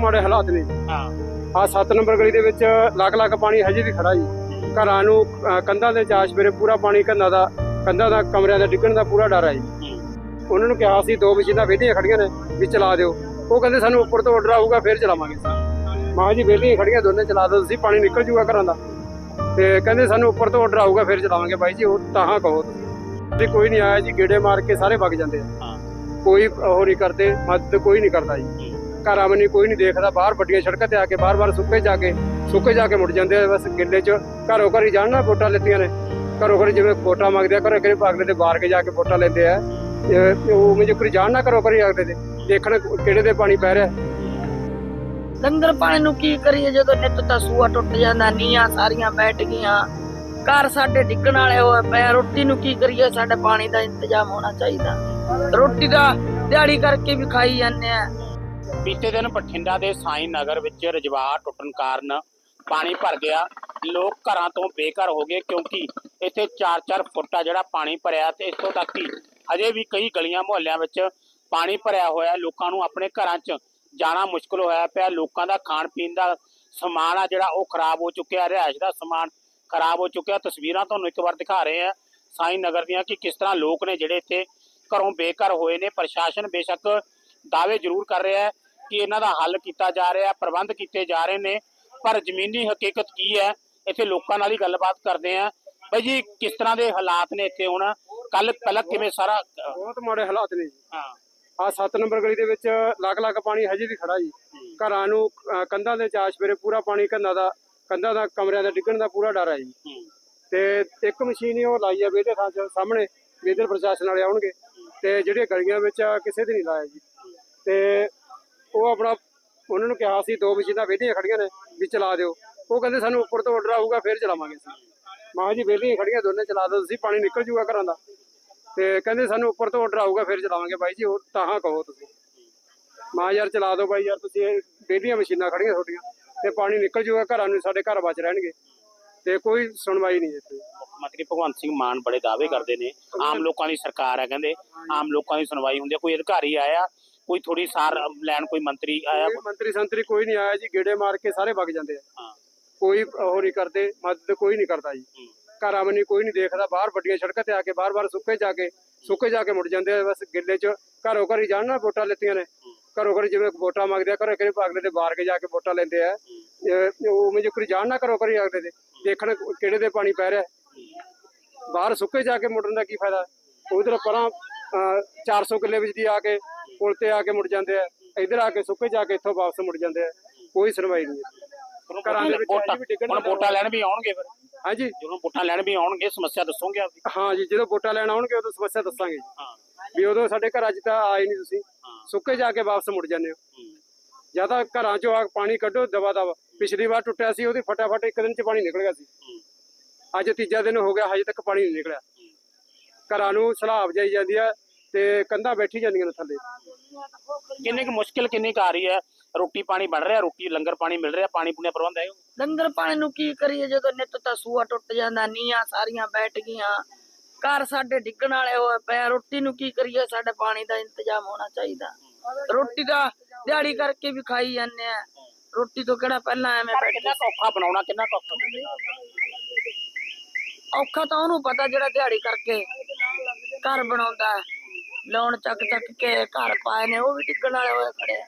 ਮਾੜੇ ਹਾਲਾਤ ਨੇ। ਹਾਂ ਆ 7 ਨੰਬਰ ਗਲੀ ਦੇ ਵਿੱਚ ਲੱਖ ਲੱਖ ਪਾਣੀ ਹਜੇ ਵੀ ਖੜਾ ਜੀ। ਘਰਾਂ ਨੂੰ ਕੰਧਾਂ ਦੇ ਚਾਸ਼ ਮੇਰੇ ਪੂਰਾ ਪਾਣੀ ਕੰਧਾਂ ਦਾ ਕੰਧਾਂ ਦਾ ਕਮਰਿਆਂ ਦਾ ਡਿੱਗਣ ਦਾ ਪੂਰਾ ਡਰ ਹੈ ਜੀ। ਉਹਨਾਂ ਨੂੰ ਕਿਹਾ ਸੀ ਦੋ ਮਸ਼ੀਨਾਂ ਵਿਹਲੀਆਂ ਖੜੀਆਂ ਨੇ ਵੀ ਚਲਾ ਦਿਓ। ਉਹ ਕਹਿੰਦੇ ਸਾਨੂੰ ਉੱਪਰ ਤੋਂ ਆਰਡਰ ਆਊਗਾ ਫਿਰ ਚਲਾਵਾਂਗੇ ਮਾਂ ਜੀ ਵਿਹਲੀਆਂ ਖੜੀਆਂ ਦੋਨੇ ਚਲਾ ਦਿਓ ਤੁਸੀਂ ਪਾਣੀ ਨਿਕਲ ਜੂਗਾ ਘਰਾਂ ਦਾ। ਤੇ ਕਹਿੰਦੇ ਸਾਨੂੰ ਉੱਪਰ ਤੋਂ ਆਰਡਰ ਆਊਗਾ ਫਿਰ ਚਲਾਵਾਂਗੇ ਬਾਈ ਜੀ ਉਹ ਤਾਹਾਂ ਕਹੋ ਵੀ ਕੋਈ ਨਹੀਂ ਆਇਆ ਜੀ ਗੇੜੇ ਮਾਰ ਕੇ ਸਾਰੇ ਵਗ ਜਾਂਦੇ ਆ। ਕੋਈ ਉਹ ਨਹੀਂ ਕਰਦੇ ਮਦਦ ਕੋਈ ਨਹੀਂ ਕਰਦਾ ਜੀ। ਘਰਾਂ ਮਨੀ ਕੋਈ ਨਹੀਂ ਦੇਖਦਾ, ਬਾਹਰ ਵੱਡੀਆਂ ਸੜਕਾਂ ਤੇ ਆ ਕੇ ਬਾਰ-ਬਾਰ ਸੁੱਕੇ ਜਾ ਕੇ, ਸੁੱਕੇ ਜਾ ਕੇ ਮੁੜ ਜਾਂਦੇ ਆ ਬਸ ਗਿੱਲੇ 'ਚ। ਘਰੋਂ ਘਰੀ ਜਾਣ ਨਾ ਵੋਟਾਂ ਲੈਤੀਆਂ ਨੇ। ਘਰੋਂ ਘਰੀ ਜਿਵੇਂ ਵੋਟਾਂ ਮੰਗਦੇ ਆ, ਘਰੋਂ ਘਰੀ ਅਗਲੇ ਦੇ ਬਾਹਰ ਕੇ ਜਾ ਕੇ ਵੋਟਾਂ ਲੈਂਦੇ ਆ। ਉਹ ਮੈਨੂੰ ਕੋਈ ਜਾਣ ਨਾ ਘਰੋਂ ਘਰੀ ਅਗਲੇ ਦੇ ਦੇਖਣ ਕਿਹੜੇ ਦੇ ਪਾਣੀ ਪੈ ਰਿਹਾ। ਲੰਗਰ ਪਾਣੀ ਨੂੰ ਕੀ ਕਰੀਏ, ਜਦੋਂ ਨਿੱਤ ਤਾਂ ਸੂਆ ਟੁੱਟ ਜਾਂਦਾ ਨੀਆਂ ਸਾਰੀਆਂ ਬੈਠ ਗਈਆਂ। ਘਰ ਸਾਡੇ ਡਿੱਗਣ ਵਾਲੇ ਹੋਏ ਪਏ ਰੋਟੀ ਨੂੰ ਕੀ ਕਰੀਏ, ਸਾਡੇ ਪਾਣੀ ਦਾ ਇੰਤਜ਼ਾਮ ਹੋਣਾ ਚਾਹੀਦਾ। ਰੋਟੀ ਦਾ ਦਿਹਾੜੀ ਕਰਕੇ ਵੀ ਖਾਈ ਜਾਂਦੇ ਆ। ਬੀਤੇ ਦਿਨ ਬਠਿੰਡਾ ਦੇ ਸਾਈ ਨਗਰ ਵਿੱਚ ਰਜਵਾ ਟੁੱਟਣ ਕਾਰਨ ਪਾਣੀ ਭਰ ਗਿਆ। ਲੋਕ ਘਰਾਂ ਤੋਂ ਬੇਘਰ ਹੋ ਗਏ ਕਿਉਂਕਿ ਇੱਥੇ 4-4 ਫੁੱਟ ਆ ਜਿਹੜਾ ਪਾਣੀ ਭਰਿਆ ਤੇ ਇੱਥੋਂ ਤੱਕ ਕਿ ਹਜੇ ਵੀ ਕਈ ਗਲੀਆਂ ਮੁਹੱਲਿਆਂ ਵਿੱਚ ਪਾਣੀ ਭਰਿਆ ਹੋਇਆ। ਲੋਕਾਂ ਨੂੰ ਆਪਣੇ ਘਰਾਂ 'ਚ ਜਾਣਾ ਮੁਸ਼ਕਲ ਹੋਇਆ ਪਿਆ। ਲੋਕਾਂ ਦਾ ਖਾਣ ਪੀਣ ਦਾ ਸਮਾਨ ਆ ਜਿਹੜਾ ਉਹ ਖਰਾਬ ਹੋ ਚੁੱਕਿਆ। ਰਿਹਾਇਸ਼ ਦਾ ਸਮਾਨ ਖਰਾਬ ਹੋ ਚੁੱਕਿਆ। ਤਸਵੀਰਾਂ ਤੁਹਾਨੂੰ ਇੱਕ ਵਾਰ ਦਿਖਾ ਰਹੇ ਆ ਸਾਈ ਨਗਰ ਦੀਆਂ ਕਿ ਕਿਸ ਤਰ੍ਹਾਂ ਲੋਕ ਨੇ ਜਿਹੜੇ ਇੱਥੇ ਘਰੋਂ ਬੇਘਰ ਹੋਏ ਨੇ। ਪ੍ਰਸ਼ਾਸਨ ਬੇਸ਼ੱਕ ਦਾਅਵੇ ਜ਼ਰੂਰ ਕਰ ਰਿਹਾ ਹੈ ਕਿ ਇਹਨਾਂ ਦਾ ਹੱਲ ਕੀਤਾ ਜਾ ਰਿਹਾ ਹੈ ਪ੍ਰਬੰਧ ਕੀਤੇ ਜਾ ਰਹੇ ਨੇ। ਪਰ ਜ਼ਮੀਨੀ ਹਕੀਕਤ ਕੀ ਹੈ? ਇੱਥੇ ਲੋਕਾਂ ਨਾਲ ਹੀ ਗੱਲਬਾਤ ਕਰਦੇ ਆ ਬਾਈ ਜੀ ਕਿਸ ਤਰ੍ਹਾਂ ਦੇ ਹਾਲਾਤ ਨੇ ਇੱਥੇ ਹੁਣ? ਕੱਲ ਪਹਿਲਾਂ ਕਿਵੇਂ ਸਾਰਾ ਬਹੁਤ ਮਾੜੇ ਹਾਲਾਤ ਨੇ ਜੀ। ਹਾਂ। ਆ 7 ਨੰਬਰ ਗਲੀ ਦੇ ਵਿੱਚ ਲੱਖ ਲੱਖ ਪਾਣੀ ਹਜੇ ਵੀ ਖੜਾ ਜੀ। ਘਰਾਂ ਨੂੰ ਕੰਧਾਂ ਦੇ ਚਾਸ਼ ਮੇਰੇ ਪੂਰਾ ਪਾਣੀ ਕੰਧਾਂ ਦਾ ਕੰਧਾਂ ਦਾ ਕਮਰਿਆਂ ਦਾ ਡਿੱਗਣ ਦਾ ਪੂਰਾ ਡਰ ਹੈ ਜੀ। ਤੇ ਇੱਕ ਮਸ਼ੀਨ ਹੀ ਉਹ ਲਾਈ ਆ ਥਾਂ 'ਚ ਸਾਹਮਣੇ। ਵਿਦਰ ਪ੍ਰਸ਼ਾਸਨ ਵਾਲੇ ਆਉਣਗੇ। ਤੇ ਜਿਹੜੀਆਂ ਗਲੀਆਂ ਵਿੱਚ ਕਿਸੇ ਦੇ ਨਹੀਂ ਲਾਇਆ ਜੀ। ਤੇ ਉਹ ਆਪਣਾ ਉਹਨਾਂ ਨੂੰ ਕਿਹਾ ਸੀ ਦੋ ਮਸ਼ੀਨਾਂ ਵਿਹਲੀਆਂ ਖੜੀਆਂ ਨੇ ਵੀ ਚਲਾ ਦਿਓ। ਉਹ ਕਹਿੰਦੇ ਸਾਨੂੰ ਉੱਪਰ ਤੋਂ ਆਰਡਰ ਆਊਗਾ ਫਿਰ ਚਲਾਵਾਂਗੇ ਅਸੀਂ। ਮਾਂ ਜੀ ਵਿਹਲੀਆਂ ਖੜੀਆਂ ਦੋਨੇ ਚਲਾ ਦਿਓ ਤੁਸੀਂ ਪਾਣੀ ਨਿਕਲ ਜੂਗਾ ਘਰਾਂ ਦਾ। ਤੇ ਕਹਿੰਦੇ ਸਾਨੂੰ ਉੱਪਰ ਤੋਂ ਆਰਡਰ ਆਊਗਾ ਫਿਰ ਚਲਾਵਾਂਗੇ। ਬਾਈ ਜੀ ਉਹ ਤਾਹਾਂ ਕਹੋ ਤੁਸੀਂ। ਮਾਂ ਯਾਰ ਚਲਾ ਦਿਓ ਬਾਈ ਯਾਰ ਤੁਸੀਂ ਇਹ ਵਿਹਲੀਆਂ ਮਸ਼ੀਨਾਂ ਖੜੀਆਂ ਤੁਹਾਡੀਆਂ ਤੇ ਪਾਣੀ ਨਿਕਲ ਜੂਗਾ ਘਰਾਂ ਨੂੰ ਸਾਡੇ ਘਰ ਬਚ ਰਹਿਣਗੇ। ਤੇ ਕੋਈ ਸੁਣਵਾਈ ਨਹੀਂ ਇੱਥੇ। ਮੁੱਖ ਮੰਤਰੀ ਭਗਵੰਤ ਸਿੰਘ ਮਾਨ ਬੜੇ ਦਾਅਵੇ ਕਰਦੇ ਨੇ। ਆਮ ਲੋਕਾਂ ਦੀ ਸਰਕਾਰ ਹੈ ਕਹਿੰਦੇ। ਆਮ ਲੋਕਾਂ ਦੀ ਸੁਣਵਾਈ ਹੁੰਦੀ ਹੈ ਕੋਈ ਅਧਿਕਾਰੀ ਆਇਆ ਕੋਈ ਥੋੜੀ ਸਾਰ ਲੈਣ ਕੋਈ ਮੰਤਰੀ ਆਇਆ ਕੋਈ ਮੰਤਰੀ ਸੰਤਰੀ ਕੋਈ ਨਹੀਂ ਆਇਆ ਜੀ ਗੇੜੇ ਮਾਰ ਕੇ ਸਾਰੇ ਵਗ ਜਾਂਦੇ ਆ। ਹਾਂ। ਕੋਈ ਉਹ ਨਹੀਂ ਕਰਦੇ ਮਦਦ ਕੋਈ ਨਹੀਂ ਕਰਦਾ ਜੀ। ਘਰਾਂ ਮਨੀ ਕੋਈ ਨਹੀਂ ਦੇਖਦਾ ਬਾਹਰ ਵੱਡੀਆਂ ਸੜਕਾਂ ਤੇ ਆ ਕੇ ਬਾਰ-ਬਾਰ ਸੁੱਕੇ ਜਾ ਕੇ ਸੁੱਕੇ ਜਾ ਕੇ ਮੁੜ ਜਾਂਦੇ ਆ ਬਸ ਗਿੱਲੇ 'ਚ ਘਰੋਂ ਘਰੀ ਜਾਣ ਨਾ ਵੋਟਾਂ ਲੈਤੀਆਂ ਨੇ। ਘਰੋਂ ਘਰੀ ਜਿਵੇਂ ਵੋਟਾਂ ਮੰਗਦੇ ਆ ਘਰੋਂ ਘਰੀ ਅਗਲੇ ਦੇ ਬਾਹਰ ਕੇ ਜਾ ਕੇ ਵੋਟਾਂ ਲੈਂਦੇ ਆ। ਉਹ ਮੈਨੂੰ ਕੋਈ ਜਾਣ ਨਾ ਘਰੋਂ ਘਰੀ ਅਗਲੇ ਦੇ ਦੇਖਣ ਕਿਹੜੇ ਦੇ ਪਾਣੀ ਪੈ ਰਿਹਾ। ਬਾਹਰ ਸੁੱਕੇ ਜਾ ਕੇ ਮੁੜਨ ਦਾ ਕੀ ਫਾਇਦਾ? ਉਧਰ ਪਰਾਂ ਅਹ, 400 ਕਿੱਲੇ ਵਿੱਚ ਦੀ ਆ ਕੇ ਪੁਲ ਤੇ ਆ ਕੇ ਮੁੜ ਜਾਂਦੇ ਆ ਇਧਰ ਆ ਕੇ ਸੁੱਕੇ ਜਾ ਕੇ ਇੱਥੋਂ ਵਾਪਸ ਮੁੜ ਜਾਂਦੇ ਆ ਕੋਈ ਸੁਣਵਾਈ ਨਹੀਂ। ਘਰਾਂ ਦੇ ਵਿੱਚ ਅਜੇ ਵੀ ਡਿੱਗਣ ਹੁਣ ਵੋਟਾਂ ਲੈਣ ਵੀ ਆਉਣਗੇ ਫਿਰ। ਹਾਂਜੀ। ਜਦੋਂ ਵੋਟਾਂ ਲੈਣ ਵੀ ਆਉਣਗੇ ਸਮੱਸਿਆ ਦੱਸੋਗੇ ਆਪਦੀ ਹਾਂ ਜੀ ਜਦੋਂ ਵੋਟਾਂ ਲੈਣ ਆਉਣਗੇ ਉਦੋਂ ਸਮੱਸਿਆ ਦੱਸਾਂਗੇ ਜੀ। ਵੀ ਉਦੋਂ ਸਾਡੇ ਘਰਾਂ 'ਚ ਤਾਂ ਆਏ ਨਹੀਂ ਤੁਸੀਂ। ਸੁੱਕੇ ਜਾ ਕੇ ਵਾਪਸ ਮੁੜ ਜਾਂਦੇ ਹੋ। ਹੂੰ। ਜਾਂ ਤਾਂ ਘਰਾਂ 'ਚੋਂ ਆ ਪਾਣੀ ਕੱਢੋ ਦਵਾ ਦਵਾ। ਪਿਛਲੀ ਵਾਰ ਟੁੱਟਿਆ ਸੀ ਉਹਦੀ ਫਟਾਫਟ ਇੱਕ ਦਿਨ 'ਚ ਪਾਣੀ ਨਿਕਲ ਗਿਆ ਸੀ। ਅੱਜ ਤੀਜਾ ਦਿਨ ਹੋ ਗਿਆ ਹਜੇ ਤੱਕ ਪਾਣੀ ਨਹੀਂ ਨਿਕਲਿਆ। ਘਰਾਂ ਨੂੰ ਸਲਾਬ ਜਾਈ ਜਾਂਦੀ ਆ ਤੇ ਕੰਧਾਂ ਬੈਠੀ ਜਾਂਦੀਆਂ ਨੇ ਥੱਲੇ। ਕਿੰਨੀ ਕੁ ਮੁਸ਼ਕਿਲ ਕਿੰਨੀ ਕੁ ਆ ਰਹੀ ਹੈ? ਰੋਟੀ ਪਾਣੀ ਬਣ ਰਿਹਾ ਰੋਟੀ ਲੰਗਰ ਪਾਣੀ ਮਿਲ ਰਿਹਾ ਪਾਣੀ ਪੂਣੇ ਪ੍ਰਬੰਧ ਹੈ ਲੰਗਰ ਪਾਣੀ ਨੂੰ ਕੀ ਕਰੀਏ ਜਦੋਂ ਨਿੱਤ ਤਾਂ ਸੂਆ ਟੁੱਟ ਜਾਂਦਾ ਨੀਆਂ ਸਾਰੀਆਂ ਬੈਠ ਗਈਆਂ। ਘਰ ਸਾਡੇ ਡਿੱਗਣ ਵਾਲੇ ਹੋਏ ਪਏ ਰੋਟੀ ਨੂੰ ਕੀ ਕਰੀਏ? ਸਾਡੇ ਪਾਣੀ ਦਾ ਇੰਤਜ਼ਾਮ ਹੋਣਾ ਚਾਹੀਦਾ। ਰੋਟੀ ਦਾ ਦਿਹਾੜੀ ਕਰਕੇ ਵੀ ਖਾਈ ਜਾਂਦੇ ਆ। ਰੋਟੀ ਤੋਂ ਕਿਹੜਾ ਪਹਿਲਾਂ ਐਵੇਂ ਕਿੰਨਾ ਔਖਾ ਬਣਾਉਣਾ ਕਿੰਨਾ ਔਖਾ ਔਖਾ ਤਾਂ ਉਹਨੂੰ ਪਤਾ ਜਿਹੜਾ ਦਿਹਾੜੀ ਕਰਕੇ ਘਰ ਬਣਾਉਂਦਾ ਹੈ। ਲੋਨ ਚੱਕ ਚੱਕ ਕੇ ਘਰ ਪਾਏ ਨੇ, ਉਹ ਵੀ ਡਿੱਗਣ ਵਾਲੇ ਹੋਏ ਖੜੇ ਆ।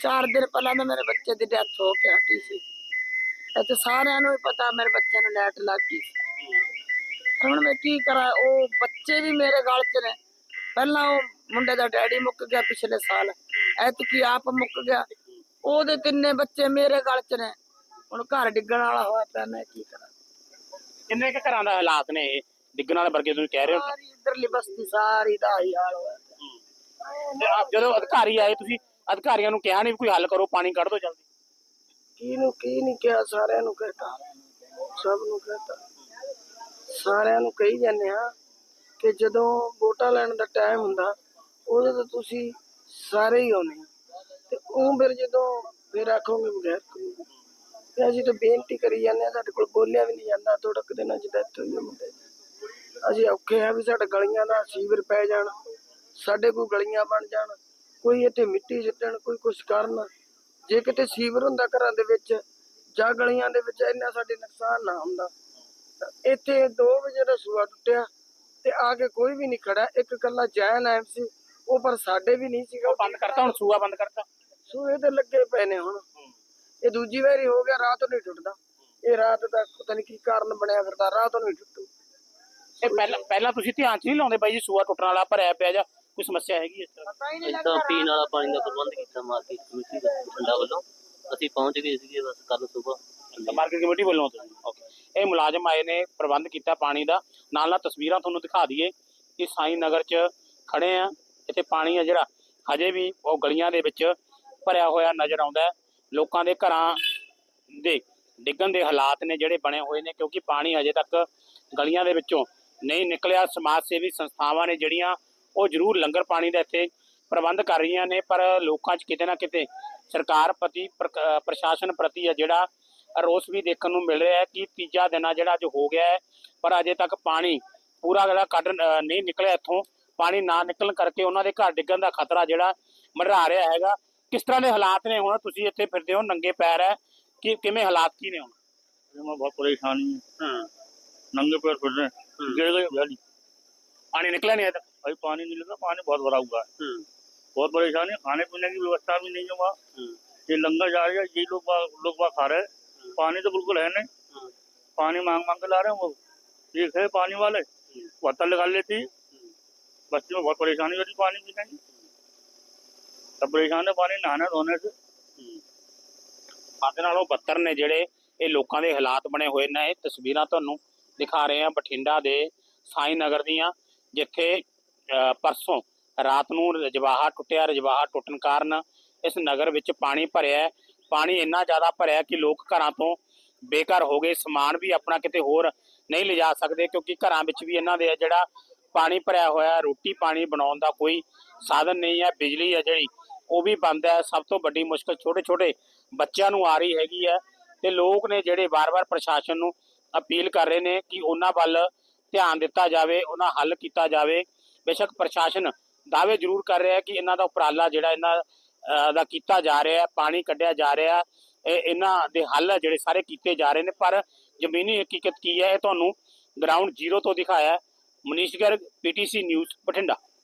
ਚਾਰ ਦਿਨ ਪਹਿਲਾਂ ਤਾਂ ਮੇਰੇ ਬੱਚੇ ਦੀ ਡੈਥ ਹੋ ਕੇ ਹਟੀ ਸੀ। ਇੱਥੇ ਸਾਰਿਆਂ ਨੂੰ ਪਤਾ, ਮੇਰੇ ਬੱਚੇ ਨੂੰ ਲਾਈਟ ਲੱਗ ਗਈ ਹੁਣ ਮੈਂ ਕੀ ਕਰਾਂ, ਉਹ ਬੱਚੇ ਵੀ ਮੇਰੇ ਗਲ 'ਚ ਨੇ। ਪਹਿਲਾਂ ਉਹ ਮੁੰਡੇ ਦਾ ਡੈਡੀ ਮੁੱਕ ਗਿਆ ਪਿਛਲੇ ਸਾਲ। ਐਤਕੀ ਆਪ ਮੁੱਕ ਗਿਆ। ਉਹਦੇ ਤਿੰਨੇ ਬੱਚੇ ਮੇਰੇ ਗਲ 'ਚ ਨੇ। ਹੁਣ ਘਰ ਡਿੱਗਣ ਵਾਲਾ ਹੋਇਆ ਪਿਆ, ਮੈਂ ਕੀ ਕਰਾਂ। ਕਿੰਨੇ ਕੁ ਘਰਾਂ ਦਾ ਹਾਲਾਤ ਨੇ ਇਹ? ਡਿੱਗਣ ਵਾਲੇ ਵਰਗੇ ਤੁਸੀਂ ਕਹਿ ਰਹੇ ਹੋ? ਸਾਰੀ ਇਧਰਲੀ ਬਸਤੀ ਸਾਰੀ ਦਾ ਹੀ ਹਾਲ ਹੋਇਆ ਤੇ ਆਪ ਜਦੋਂ ਅਧਿਕਾਰੀ ਆਏ ਤੁਸੀਂ ਅਧਿਕਾਰੀਆਂ ਨੂੰ ਕਿਹਾ ਨਹੀਂ ਵੀ ਕੋਈ ਹੱਲ ਕਰੋ ਪਾਣੀ ਕੱਢ ਦਿਓ ਜਲਦੀ? ਕਿਹਨੂੰ ਕੀ ਨਹੀਂ ਕਿਹਾ ਸਾਰਿਆਂ ਨੂੰ ਕਹਤਾ। ਸਭ ਨੂੰ ਕਹਤਾ। ਸਾਰਿਆਂ ਨੂੰ ਕਹੀ ਜਾਂਦੇ ਆ ਕਿ ਜਦੋਂ ਵੋਟਾਂ ਲੈਣ ਦਾ ਟਾਈਮ ਹੁੰਦਾ ਉਦੋਂ ਤਾਂ ਤੁਸੀਂ ਸਾਰੇ ਹੀ ਆਉਨੇ ਤੇ ਉਹ ਫਿਰ ਜਦੋਂ ਫਿਰ ਆਖੋਗੇ ਬਗੈਰ ਤੇ ਅਸੀਂ ਤਾਂ ਬੇਨਤੀ ਕਰੀ ਜਾਂਦੇ ਆ ਸਾਡੇ ਕੋਲ ਬੋਲਿਆ ਵੀ ਨਹੀਂ ਜਾਂਦਾ ਥੋੜਾ ਕੁ ਦਿਨਾਂ ਚ ਡੈਥ ਹੋਈ ਮੁੰਡੇ ਅਸੀਂ ਔਖੇ ਆ ਵੀ ਸਾਡੇ ਗਲੀਆਂ ਦਾ ਸੀਵਰ ਪੈ ਜਾਣ ਸਾਡੇ ਕੋਈ ਗਲੀਆਂ ਬਣ ਜਾਣ ਕੋਈ ਇੱਥੇ ਮਿੱਟੀ ਸਿੱਟਣ ਕੋਈ ਕੁਛ ਕਰਨ। ਜੇ ਕਿਤੇ ਸੀਵਰ ਹੁੰਦਾ ਘਰਾਂ ਦੇ ਵਿੱਚ ਜਾਂ ਗਲੀਆਂ ਦੇ ਵਿੱਚ ਇੰਨਾ ਸਾਡੇ ਨੁਕਸਾਨ ਨਾ ਹੁੰਦਾ। ਇੱਥੇ 2 ਵਜੇ ਦਾ ਸੂਆ ਟੁੱਟਿਆ ਤੇ ਆ ਕੇ ਕੋਈ ਵੀ ਨਹੀਂ ਖੜਾ ਇੱਕ ਕੱਲਾ ਜੈਨ ਐਮ ਸੀ ਉਹ ਪਰ ਸਾਡੇ ਵੀ ਨਹੀਂ ਸੀਗਾ। ਬੰਦ ਕਰਤਾ ਹੁਣ ਸੂਆ ਬੰਦ ਕਰਤਾ। ਸੂਏ ਤੇ ਲੱਗੇ ਪਏ ਨੇ ਹੁਣ। ਇਹ ਦੂਜੀ ਵਾਰੀ ਹੋ ਗਿਆ ਰਾਤ ਨੂੰ ਹੀ ਟੁੱਟਦਾ। ਇਹ ਰਾਤ ਦਾ ਪਤਾ ਨਹੀਂ ਕੀ ਕਾਰਨ ਬਣਿਆ ਫਿਰਦਾ ਰਾਤ ਨੂੰ ਹੀ ਟੁੱਟੂ। ਇਹ ਪਹਿਲਾਂ ਪਹਿਲਾਂ ਤੁਸੀਂ ਧਿਆਨ ਚ ਨਹੀਂ ਲਾਉਂਦੇ ਬਾਈ ਜੀ ਸੂਆ ਟੁੱਟਣ ਵਾਲਾ ਭਰਿਆ ਪਿਆ ਜਾਂ ਕੋਈ ਸਮੱਸਿਆ ਹੈਗੀ ਇਸ ਤਰ੍ਹਾਂ? ਇਦਾਂ ਪੀਣ ਵਾਲਾ ਪਾਣੀ ਦਾ ਪ੍ਰਬੰਧ ਕੀਤਾ ਮਾਰਕੀਟ ਕਮੇਟੀ ਦਾ ਬਠਿੰਡਾ ਵੱਲੋਂ। ਅਸੀਂ ਪਹੁੰਚ ਗਏ ਸੀਗੇ ਬਸ ਕੱਲ ਸਵੇਰ ਮਾਰਕੀਟ ਕਮੇਟੀ ਵੱਲੋਂ ਓਕੇ। ਇਹ ਮੁਲਾਜ਼ਮ ਆਏ ਨੇ ਪ੍ਰਬੰਧ ਕੀਤਾ ਪਾਣੀ ਦਾ। ਨਾਲ ਨਾਲ ਤਸਵੀਰਾਂ ਤੁਹਾਨੂੰ ਦਿਖਾ ਦਈਏ ਕਿ ਸਾਈ ਨਗਰ 'ਚ ਖੜੇ ਆ। ਇੱਥੇ ਪਾਣੀ ਆ ਜਿਹੜਾ ਹਜੇ ਵੀ ਉਹ ਗਲੀਆਂ ਦੇ ਵਿੱਚ ਭਰਿਆ ਹੋਇਆ ਨਜ਼ਰ ਆਉਂਦਾ ਲੋਕਾਂ ਦੇ ਘਰਾਂ ਦੇ ਡਿੱਗਣ ਦੇ ਹਾਲਾਤ ਨੇ ਜਿਹੜੇ ਬਣੇ ਹੋਏ ਨੇ ਕਿਉਂਕਿ ਪਾਣੀ ਹਜੇ ਤੱਕ ਗਲੀਆਂ ਦੇ ਵਿੱਚੋਂ ਨਹੀਂ ਨਿਕਲਿਆ। ਸਮਾਜ ਸੇਵੀ ਸੰਸਥਾਵਾਂ ਨੇ ਜਿਹੜੀਆਂ ਉਹ ਜ਼ਰੂਰ ਲੰਗਰ ਪਾਣੀ ਦਾ ਇੱਥੇ ਪ੍ਰਬੰਧ ਕਰ ਰਹੀਆਂ ਨੇ ਪਰ ਲੋਕਾਂ 'ਚ ਕਿਤੇ ਨਾ ਕਿਤੇ ਸਰਕਾਰ ਪ੍ਰਤੀ ਪ੍ਰਸ਼ਾਸਨ ਪ੍ਰਤੀ ਆ ਜਿਹੜਾ ਰੋਸ ਵੀ ਦੇਖਣ ਨੂੰ ਮਿਲ ਰਿਹਾ ਹੈ ਕਿ ਤੀਜਾ ਦਿਨ ਆ ਜਿਹੜਾ ਅੱਜ ਹੋ ਗਿਆ ਹੈ ਪਰ ਅਜੇ ਤੱਕ ਪਾਣੀ ਪੂਰਾ ਜਿਹੜਾ ਕੱਢ ਨਹੀਂ ਨਿਕਲਿਆ ਇੱਥੋਂ। ਪਾਣੀ ਨਾ ਨਿਕਲਣ ਕਰਕੇ ਉਹਨਾਂ ਦੇ ਘਰ ਡਿੱਗਣ ਦਾ ਖਤਰਾ ਜਿਹੜਾ ਮੰਡਰਾ ਰਿਹਾ ਹੈਗਾ। ਕਿਸ ਤਰ੍ਹਾਂ ਦੇ ਹਾਲਾਤ ਨੇ ਹੁਣ? ਤੁਸੀਂ ਇੱਥੇ ਫਿਰਦੇ ਹੋ ਨੰਗੇ ਪੈਰ ਹੈ। ਕਿ ਕਿਵੇਂ ਹਾਲਾਤ ਕੀ ਨੇ ਹੁਣ? ਮੈਂ ਬਹੁਤ ਪਰੇਸ਼ਾਨੀ ਹਾਂ ਨੰਗੇ ਪੈਰ ਫਿਰ गिर गए भैया ਪਾਣੀ ਨਿਕਲਿਆ ਨਹੀਂ ਅਜੇ ਤੱਕ भाई पानी नहीं लगा पानी बहुत भरा हुआ है ਹੂੰ बहुत परेशानी है खाने पीने की व्यवस्था भी नहीं है वहाँ हम्म। ये लंगर जा रही है ये लोग वहाँ- लोग वहाँ खा रहे हैं पानी तो बिल्कुल है नहीं हम्म। पानी मांग मांग के ला रहे हैं वो एक है पानी वाले बोतल निकाल लेती बच्चे में बहुत परेशानी होती पानी पीने की सब परेशान है पानी नहाने धोने से ਸਾਡੇ ਨਾਲੋਂ ਬੱਤਰ ਨੇ ਜਿਹੜੇ ਇਹ ਲੋਕਾਂ ਦੇ ਹਾਲਾਤ ਬਣੇ ਹੋਏ ਨੇ ਇਹ ਤਸਵੀਰਾਂ ਤੁਹਾਨੂੰ ਦਿਖਾ ਰਹੇ ਹਾਂ ਬਠਿੰਡਾ ਦੇ ਸਾਈ ਨਗਰ ਦੀਆਂ, ਜਿੱਥੇ ਪਰਸੋਂ ਰਾਤ ਨੂੰ ਰਜਵਾਹਾ ਟੁੱਟਿਆ, ਰਜਵਾਹਾ ਟੁੱਟਣ ਕਾਰਨ ਇਸ ਨਗਰ ਵਿੱਚ ਪਾਣੀ ਭਰਿਆ ਪਾਣੀ ਇੰਨਾ ਜ਼ਿਆਦਾ ਭਰਿਆ ਕਿ ਲੋਕ ਘਰਾਂ ਤੋਂ ਬੇਘਰ ਹੋ ਗਏ। ਸਮਾਨ ਵੀ ਆਪਣਾ ਕਿਤੇ ਹੋਰ ਨਹੀਂ ਲਿਜਾ ਸਕਦੇ, ਕਿਉਂਕਿ ਘਰਾਂ ਵਿੱਚ ਵੀ ਇਹਨਾਂ ਦੇ ਜਿਹੜਾ ਪਾਣੀ ਭਰਿਆ ਹੋਇਆ ਰੋਟੀ ਪਾਣੀ ਬਣਾਉਣ ਦਾ ਕੋਈ ਸਾਧਨ ਨਹੀਂ ਹੈ, ਬਿਜਲੀ ਹੈ ਜਿਹੜੀ, ਉਹ ਵੀ ਬੰਦ ਹੈ। ਸਭ ਤੋਂ ਵੱਡੀ ਮੁਸ਼ਕਲ ਛੋਟੇ ਛੋਟੇ ਬੱਚਿਆਂ ਨੂੰ ਆ ਰਹੀ ਹੈਗੀ ਹੈ ਤੇ ਲੋਕ ਨੇ ਜਿਹੜੇ ਵਾਰ-ਵਾਰ ਪ੍ਰਸ਼ਾਸਨ ਨੂੰ ਅਪੀਲ ਕਰ ਰਹੇ ਨੇ ਕਿ ਉਹਨਾਂ ਵੱਲ ਧਿਆਨ ਦਿੱਤਾ ਜਾਵੇ, ਉਹਨਾਂ ਹੱਲ ਕੀਤਾ ਜਾਵੇ। ਬੇਸ਼ੱਕ ਪ੍ਰਸ਼ਾਸਨ ਦਾਅਵੇ ਜ਼ਰੂਰ ਕਰ ਰਿਹਾ ਹੈ ਕਿ ਇਹਨਾਂ ਦਾ ਉਪਰਾਲਾ ਜਿਹੜਾ ਇਹਨਾਂ ਦਾ ਕੀਤਾ ਜਾ ਰਿਹਾ ਹੈ, ਪਾਣੀ ਕੱਢਿਆ ਜਾ ਰਿਹਾ ਹੈ, ਇਹ ਇਹਨਾਂ ਦੇ ਹੱਲ ਜਿਹੜੇ ਸਾਰੇ ਕੀਤੇ ਜਾ ਰਹੇ ਨੇ। ਪਰ ਜ਼ਮੀਨੀ ਹਕੀਕਤ ਕੀ ਹੈ? ਇਹ ਤੁਹਾਨੂੰ ਗਰਾਊਂਡ ਜ਼ੀਰੋ ਤੋਂ ਦਿਖਾਇਆ ਹੈ। Manish Garg PTC news Bathinda.